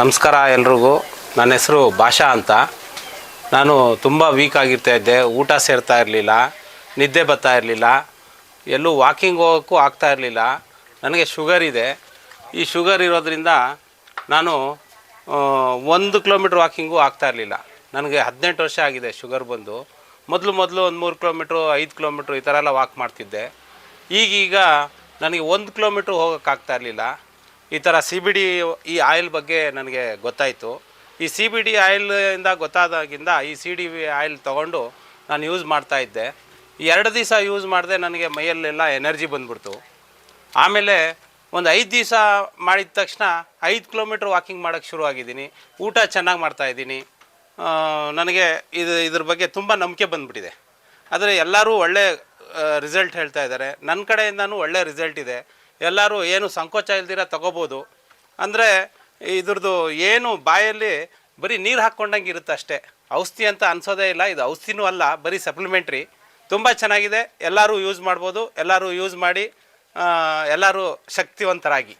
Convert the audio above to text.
ನಮಸ್ಕಾರ ಎಲ್ರಿಗೂ. ನನ್ನ ಹೆಸರು ಭಾಷಾ ಅಂತ. ನಾನು ತುಂಬ ವೀಕ್ ಆಗಿರ್ತಾ ಇದ್ದೆ, ಊಟ ಸೇರ್ತಾ ಇರಲಿಲ್ಲ, ನಿದ್ದೆ ಬರ್ತಾ ಇರಲಿಲ್ಲ, ಎಲ್ಲೂ ವಾಕಿಂಗ್ ಹೋಗೋಕ್ಕೂ ಆಗ್ತಾ ಇರಲಿಲ್ಲ. ನನಗೆ ಶುಗರ್ ಇದೆ. ಈ ಶುಗರ್ ಇರೋದ್ರಿಂದ ನಾನು ಒಂದು ಕಿಲೋಮೀಟ್ರ್ ವಾಕಿಂಗು ಆಗ್ತಾ ಇರಲಿಲ್ಲ. ನನಗೆ ಹದಿನೆಂಟು ವರ್ಷ ಆಗಿದೆ ಶುಗರ್ ಬಂದು. ಮೊದಲು ಮೊದಲು ಒಂದು ಮೂರು ಕಿಲೋಮೀಟ್ರು ಐದು ಕಿಲೋಮೀಟ್ರು ಈ ಥರ ಎಲ್ಲ ವಾಕ್ ಮಾಡ್ತಿದ್ದೆ. ಈಗೀಗ ನನಗೆ ಒಂದು ಕಿಲೋಮೀಟ್ರ್ ಹೋಗೋಕ್ಕಾಗ್ತಾ ಇರಲಿಲ್ಲ. ಈ ಥರ ಸಿ ಬಿ ಡಿ ಈ ಆಯಿಲ್ ಬಗ್ಗೆ ನನಗೆ ಗೊತ್ತಾಯಿತು. ಈ ಸಿ ಬಿ ಡಿ ಆಯಿಲಿಂದ ಗೊತ್ತಾದಾಗಿಂದ ಈ ಸಿ ಡಿ ಆಯಿಲ್ ತೊಗೊಂಡು ನಾನು ಯೂಸ್ ಮಾಡ್ತಾ ಇದ್ದೆ. ಎರಡು ದಿವಸ ಯೂಸ್ ಮಾಡಿದೆ ನನಗೆ ಮೈಯಲ್ಲೆಲ್ಲ ಎನರ್ಜಿ ಬಂದ್ಬಿಡ್ತು. ಆಮೇಲೆ ಒಂದು ಐದು ದಿವಸ ಮಾಡಿದ ತಕ್ಷಣ ಐದು ಕಿಲೋಮೀಟ್ರ್ ವಾಕಿಂಗ್ ಮಾಡೋಕ್ಕೆ ಶುರು ಆಗಿದ್ದೀನಿ ಊಟ ಚೆನ್ನಾಗಿ ಮಾಡ್ತಾಯಿದ್ದೀನಿ ನನಗೆ ಇದು ಇದ್ರ ಬಗ್ಗೆ ತುಂಬ ನಂಬಿಕೆ ಬಂದುಬಿಟ್ಟಿದೆ. ಆದರೆ ಎಲ್ಲರೂ ಒಳ್ಳೆ ರಿಸಲ್ಟ್ ಹೇಳ್ತಾ ಇದ್ದಾರೆ. ನನ್ನ ಕಡೆಯಿಂದನೂ ಒಳ್ಳೆ ರಿಸಲ್ಟ್ ಇದೆ. ಎಲ್ಲರೂ ಏನು ಸಂಕೋಚ ಇಲ್ದಿರ ತಗೋಬೋದು. ಅಂದರೆ ಇದ್ರದ್ದು ಏನು ಬಾಯಲ್ಲಿ ಬರೀ ನೀರು ಹಾಕ್ಕೊಂಡಂಗೆ ಇರುತ್ತೆ ಅಷ್ಟೇ. ಔಷಧಿ ಅಂತ ಅನ್ಸೋದೇ ಇಲ್ಲ, ಇದು ಔಷಧಿನೂ ಅಲ್ಲ, ಬರೀ ಸಪ್ಲಿಮೆಂಟ್ರಿ ತುಂಬ ಚೆನ್ನಾಗಿದೆ, ಎಲ್ಲರೂ ಯೂಸ್ ಮಾಡ್ಬೋದು, ಎಲ್ಲರೂ ಯೂಸ್ ಮಾಡಿ ಎಲ್ಲರೂ ಶಕ್ತಿವಂತರಾಗಿ.